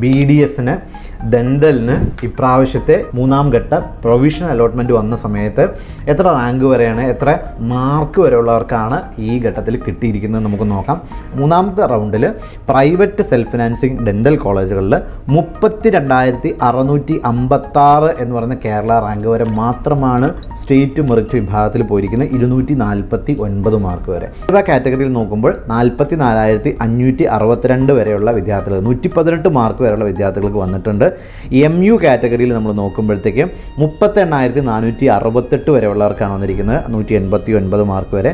B D എസിന് ദന്തലിന് ഇപ്രാവശ്യത്തെ മൂന്നാം ഘട്ട പ്രൊവിഷണൽ അലോട്ട്മെന്റ് വന്ന സമയത്ത് എത്ര റാങ്ക് വരെയാണ് എത്ര മാർക്ക് വരെയുള്ളവർക്കാണ് ഈ ഘട്ടത്തിൽ കിട്ടിയിരിക്കുന്നത് നമുക്ക് നോക്കാം. മൂന്നാമത്തെ റൗണ്ടിൽ പ്രൈവറ്റ് സെൽഫ് ഫിനാൻസിങ് ഡെന്തൽ കോളേജുകളിൽ മുപ്പത്തി രണ്ടായിരത്തി അറുന്നൂറ്റി അമ്പത്താറ് എന്ന് പറയുന്ന കേരള റാങ്ക് വരെ മാത്രമാണ് സ്റ്റേറ്റ് മെറിറ്റ് വിഭാഗത്തിൽ പോയിരിക്കുന്നത് ഇരുന്നൂറ്റി നാൽപ്പത്തി ഒൻപത് മാർക്ക് വരെ. ഇവ കാറ്റഗറിയിൽ നോക്കുമ്പോൾ നാൽപ്പത്തി നാലായിരത്തി അഞ്ഞൂറ്റി അറുപത്തിരണ്ട് വരെയുള്ള വിദ്യാർത്ഥികൾ നൂറ്റി പതിനെട്ട് മാർക്ക് വരെയുള്ള വിദ്യാർത്ഥികൾക്ക് വന്നിട്ടുണ്ട്. എം യു കാറ്റഗറിയിൽ നമ്മൾ നോക്കുമ്പോഴത്തേക്കും മുപ്പത്തെണ്ണായിരത്തി നാനൂറ്റി അറുപത്തെട്ട് വരെയുള്ളവർക്കാണ് വന്നിരിക്കുന്നത്. നൂറ്റി എൺപത്തി ഒൻപത് മാർക്ക് വരെ.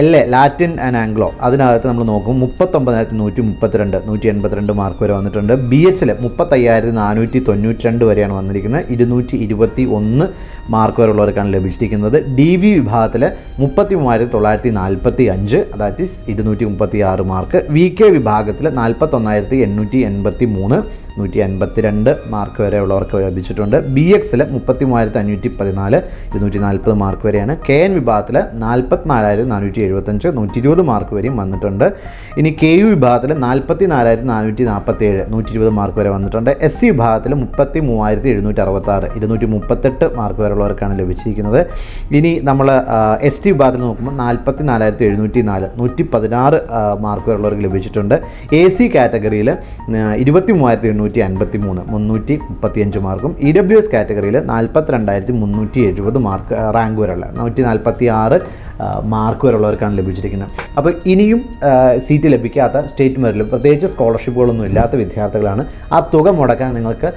L A Latin and Anglo അതിനകത്ത് നമ്മൾ നോക്കും മുപ്പത്തൊമ്പതിനായിരത്തി നൂറ്റി മുപ്പത്തിരണ്ട് നൂറ്റി എൺപത്തിരണ്ട് മാർക്ക് വരെ വന്നിട്ടുണ്ട്. ബി എച്ചിൽ മുപ്പത്തയ്യായിരത്തി നാനൂറ്റി തൊണ്ണൂറ്റി രണ്ട് വരെയാണ് വന്നിരിക്കുന്നത്. ഇരുന്നൂറ്റി ഇരുപത്തി ഒന്ന് മാർക്ക് വരെയുള്ളവർക്കാണ് ലഭിച്ചിരിക്കുന്നത്. ഡി വി വിഭാഗത്തിൽ മുപ്പത്തി മൂവായിരത്തി തൊള്ളായിരത്തി നാൽപ്പത്തി അഞ്ച് ഈസ് ഇരുന്നൂറ്റി മുപ്പത്തി ആറ് മാർക്ക്. വി കെ വിഭാഗത്തിൽ നാൽപ്പത്തൊന്നായിരത്തി എണ്ണൂറ്റി എൺപത്തി മൂന്ന്. നൂറ്റി അൻപത്തി രണ്ട് മാർക്ക് വരെ ഉള്ളവർക്ക് ലഭിച്ചിട്ടുണ്ട്. ബി എക്സിൽ മുപ്പത്തി മൂവായിരത്തി അഞ്ഞൂറ്റി പതിനാല് ഇരുന്നൂറ്റി നാൽപ്പത് മാർക്ക് വരെയാണ്. കെ എൻ വിഭാഗത്തിൽ നാൽപ്പത്തിനാലായിരത്തി നാനൂറ്റി എഴുപത്തഞ്ച് നൂറ്റി ഇരുപത് മാർക്ക് വരെയും വന്നിട്ടുണ്ട്. ഇനി കെ യു വിഭാഗത്തിൽ നാൽപ്പത്തി നാലായിരത്തി നാനൂറ്റി നാൽപ്പത്തി ഏഴ് നൂറ്റി ഇരുപത് മാർക്ക് വരെ വന്നിട്ടുണ്ട്. എസ് സി വിഭാഗത്തിൽ മുപ്പത്തി മൂവായിരത്തി എഴുന്നൂറ്റി അറുപത്താറ് ഇരുന്നൂറ്റി മുപ്പത്തെട്ട് മാർക്ക് വരെയുള്ളവർക്കാണ് ലഭിച്ചിരിക്കുന്നത്. ഇനി നമ്മൾ എസ് ടി വിഭാഗത്തിൽ നോക്കുമ്പോൾ നാൽപ്പത്തി നാലായിരത്തി എഴുന്നൂറ്റി നാല് നൂറ്റി പതിനാറ് മാർക്ക് വരെയുള്ളവർക്ക് ലഭിച്ചിട്ടുണ്ട്. എ സി കാറ്റഗറിയിൽ ഇരുപത്തി മൂവായിരത്തി എണ്ണൂറ്റി അൻപത്തി മൂന്ന് മുന്നൂറ്റി മുപ്പത്തിയഞ്ച് മാർക്കും. ഇ ഡബ്ല്യു എസ് കാറ്റഗറിയിൽ നാൽപ്പത്തി രണ്ടായിരത്തി മുന്നൂറ്റി എഴുപത് മാർക്ക് റാങ്ക് വരെയുള്ള നൂറ്റി നാൽപ്പത്തി ആറ് മാർക്ക് വരെയുള്ളവർക്കാണ് ലഭിച്ചിരിക്കുന്നത്. അപ്പോൾ ഇനിയും സീറ്റ് ലഭിക്കാത്ത സ്റ്റേറ്റ് മെറിലും പ്രത്യേകിച്ച് സ്കോളർഷിപ്പുകളൊന്നും ഇല്ലാത്ത വിദ്യാർത്ഥികളാണ് ആ തുക മുടക്കാൻ നിങ്ങൾക്ക്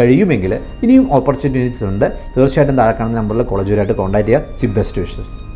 കഴിയുമെങ്കിൽ ഇനിയും ഓപ്പർച്യൂണിറ്റീസ് ഉണ്ട്. തീർച്ചയായിട്ടും താഴെ കാണുന്ന നമ്പറിൽ കോളേജുമായിട്ട് കോൺടാക്ട് ചെയ്യുക. സി ബെസ്റ്റ് വിഷസ്